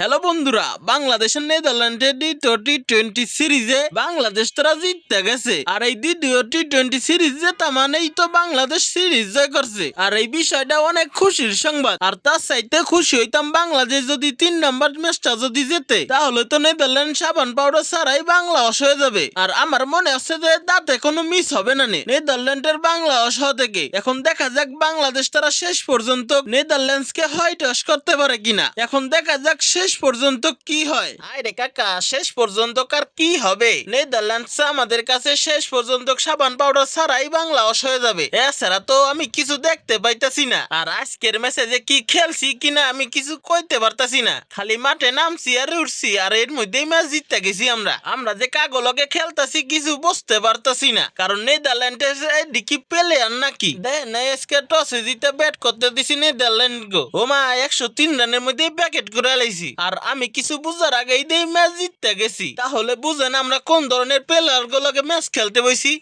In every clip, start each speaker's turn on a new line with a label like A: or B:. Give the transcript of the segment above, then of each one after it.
A: Hello বন্ধুরা, বাংলাদেশের নেদারল্যান্ডের দ্বিতীয় টি টোয়েন্টি সিরিজে বাংলাদেশ তারা জিততে গেছে। আর এই দ্বিতীয় টি টোয়েন্টি সিরিজ জেতা মানেই তো বাংলাদেশ সিরিজ জয় করছে। আর এই বিষয়টা অনেক খুশির সংবাদ। আর তার চাইতে খুশি হইতাম বাংলাদেশ যদি তিন নম্বর ম্যাচটা যদি জেতে, তাহলে তো নেদারল্যান্ড সাবান পাউডার ছাড়াই বাংলা অস হয়ে যাবে। আর আমার মনে হচ্ছে যে তাতে কোনো মিস হবে না নেদারল্যান্ডের বাংলা অস থেকে। এখন দেখা যাক বাংলাদেশ তারা শেষ পর্যন্ত নেদারল্যান্ডসকে হোয়াইট ওয়াশ করতে পারে কিনা। এখন দেখা যাক শেষ পর্যন্ত কি হয়? আরে কাকা, শেষ পর্যন্ত কার কি হবে? নেদারল্যান্ডস আমাদের কাছে শেষ পর্যন্ত সাবান পাউডার ছাড়াই বাংলা অস হয়ে যাবে। এছাড়া তো আমি কিছু দেখতে পাইতাছি না। আর আজকের মেসেজে কি খেলছি কিনা আমি কিছু কইতে পারতাছি না। খালি মাঠে নামছি আর উঠছি, আর এর মধ্যেই ম্যাচ জিততে গেছি আমরা। আমরা যে কাগলকে খেলতাছি কিছু বুঝতে পারতাছি না। কারণ নেদারল্যান্ডের পেলে আর নাকি? দেখ না, আজকে টসে জিতে ব্যাট করতে দিছি নেদারল্যান্ড গো ও মা একশো তিন রানের মধ্যে প্যাকেট করে লাইছি। আর আমি কিছু বুঝার আগে দেই ম্যাচ জিততে গেছি। তাহলে বুঝেন আমরা কোন ধরনের প্লেয়ার গুলোকে ম্যাচ খেলতে বইছি?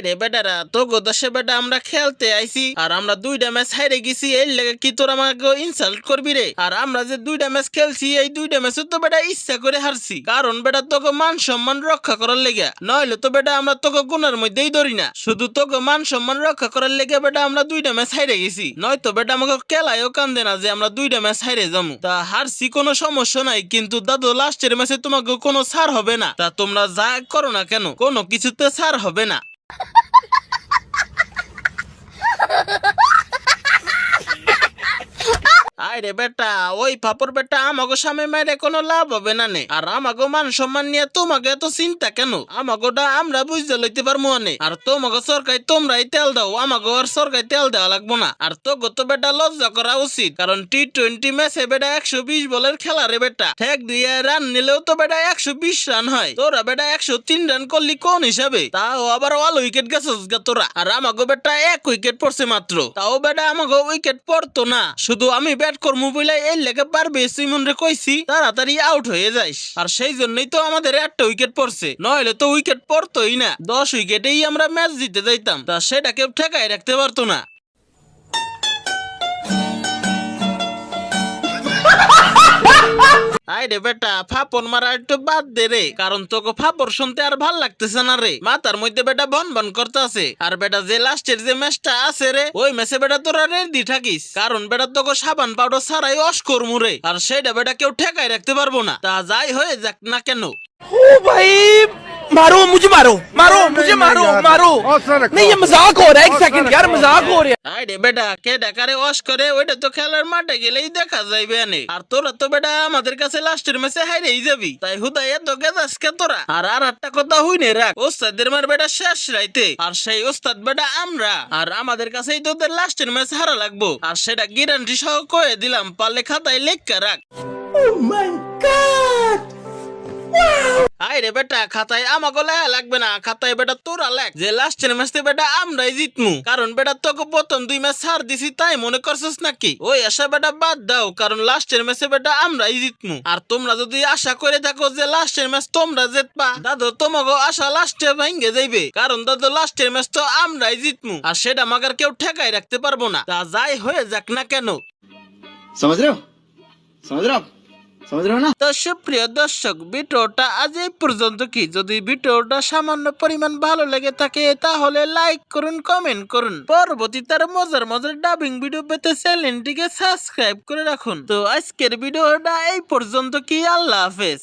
A: আরে বেটারা তো গোদাসে বেটা আমরা খেলতে আইছি, আর আমরা দুইটা ম্যাচ হাইরে গেছি এই লেগে কি তোর আমাকে ইনসাল্ট করবি রে? আর আমরা যে দুইটা ম্যাচ খেলছি, এই দুইটা ম্যাচে তো বেটা ইচ্ছা করে হারছি, কারণ বেটা তোকে মান সম্মান রক্ষা করার লেগে। নইলে তো বেটা আমরা তোকে গুণের মধ্যেই ধরি না, শুধু তোকে মান সম্মান রক্ষা করার লেগে বেটা আমরা দুইটা ম্যাচ হাইরে গেছি। নয়তো বেটা আমাকে কেলায়ও কান্দে না যে আমরা দুইটা ম্যাচ হাইরে যাব তা হারছি কোনো সমস্যা নাই, কিন্তু দাদু লাস্টের ম্যাচে তোমাকে কোনো ছাড় হবে না। তা তোমরা যা করো না কেন, কোনো কিছুতে ছাড় হবে না। Ha ha ha! আরে বেটা, ওই পাপড় বেটা আমাকে সামনে মেরে কোনো লাভ হবে না নে। আর আমাকে মান সম্মান নিয়ে তোমাকে এত চিন্তা কেন? আমাকেটা আমরা বুঝতে লইতে পারব নে আর তোমাকে সরকারি তোমরাই তেল দাও আমাকে আর সরকারি তেল দেওয়া লাগবো না। আর তো গত বেটা লজ্জা করা উচিত, কারণ টি টোয়েন্টি ম্যাচে বেটা একশো বিশ বলের খেলা রে বেটা। ঠেক দিয়ে রান নিলেও তো বেটা একশো বিশ রান হয়। তোরা বেটা একশো তিন রান করলি কোন হিসাবে? তাও আবার অল উইকেট গেছস গা তোরা। আর আমাকে বেটা এক উইকেট পড়ছে মাত্র। তাও বেটা আমাকে উইকেট পড়তো না। শুধু আমি ব্যাট করব বলে এই লেগে পারবে সুইমন রে কইছি, তাড়াতাড়ি আউট হয়ে যাইস। আর সেই জন্যই তো আমাদের একটা উইকেট পড়ছে, নইলে তো উইকেট পড়তোই না। দশ উইকেটেই আমরা ম্যাচ জিতে যাইতাম, তা সেটা কেউ ঠেকাই রাখতে পারতো না। আই বেটা, ফাপন মারা একটু বাদ দে রে, কারণ তোকে ফাপর শুনতে আর ভালো লাগতেছে না রে। মাথার মধ্যে বেটা বন বন করতেছে। আর বেটা যে লাস্টের যে ম্যাচটা আছে রে, ওই মেসে বেটা তোরা রেডি থাকিস। কারণ বেটা তোকে সাবান পাউডার ছাড়াই অস্কর মুরে আর সেটা বেটা কেউ ঠেকায় রাখতে পারব না। তা যাই হয়ে যাক না কেন।
B: ও ভাই! मारो मुझे मारो मारो मुझे मारो मारो नहीं ये मजाक हो रहा है एक सेकंड यार मजाक हो रहा है
A: আইরে বেটা কে ডাকারে ওয়াশ করে ওইটা তো খেলার মাঠে গেলেই দেখা যাইবে আনে আর তোরা তো বেটা আমাদের কাছে লাস্টের ম্যাচে হাইরেই যাবি তাই হুদাই এত গেদাস কে তোরা আর আর একটা কথা হইনে রাখ ওস্তাদের মার বেটা শেষ রাইতে আর সেই ওস্তাদ বেটা আমরা আর আমাদের কাছেই তোদের লাস্টের ম্যাচ হারা লাগবো আর সেটা গ্যারান্টি সহ কয়ে দিলাম পারলে খাতায় লেখা রাখ রে বেটা, খাতায় আমাকে লেখা লাগবে না। খাতায় বেটা তোরা লেখ। যে লাস্টের ম্যাচে বেটা আমরাই জিতমু। কারণ বেটা তোকে প্রথম দুই ম্যাচ হার দিছি, তাই মনে করছিস নাকি? ওই আশা বেটা বাদ দাও, কারণ লাস্টের ম্যাচে বেটা আমরাই জিতমু। আর তোমরা যদি আশা করে থাকো যে লাস্টের ম্যাচ তোমরা জিতবা, দাদু তোমাকে আশা লাস্টে ভেঙে যাইবে। কারণ দাদু লাস্টের ম্যাচ তো আমরাই জিতমু। আর সেটা আমাকে কেউ ঠেকাই রাখতে পারব না। তা যাই হয়ে যাক না কেন।
C: সমাজ রে সমাজ রে
A: তো সুপ্রিয় দর্শক, ভিডিওটা আজ এই পর্যন্ত কি? যদি ভিডিওটা সামান্য পরিমাণ ভালো লেগে থাকে, তাহলে লাইক করুন কমেন্ট করুন। পরবর্তী তার মজার মজার ডাবিং ভিডিও পেতে চ্যানেলটিকে সাবস্ক্রাইব করে রাখুন। তো আজকের ভিডিওটা এই পর্যন্ত কি? আল্লাহ হাফেজ।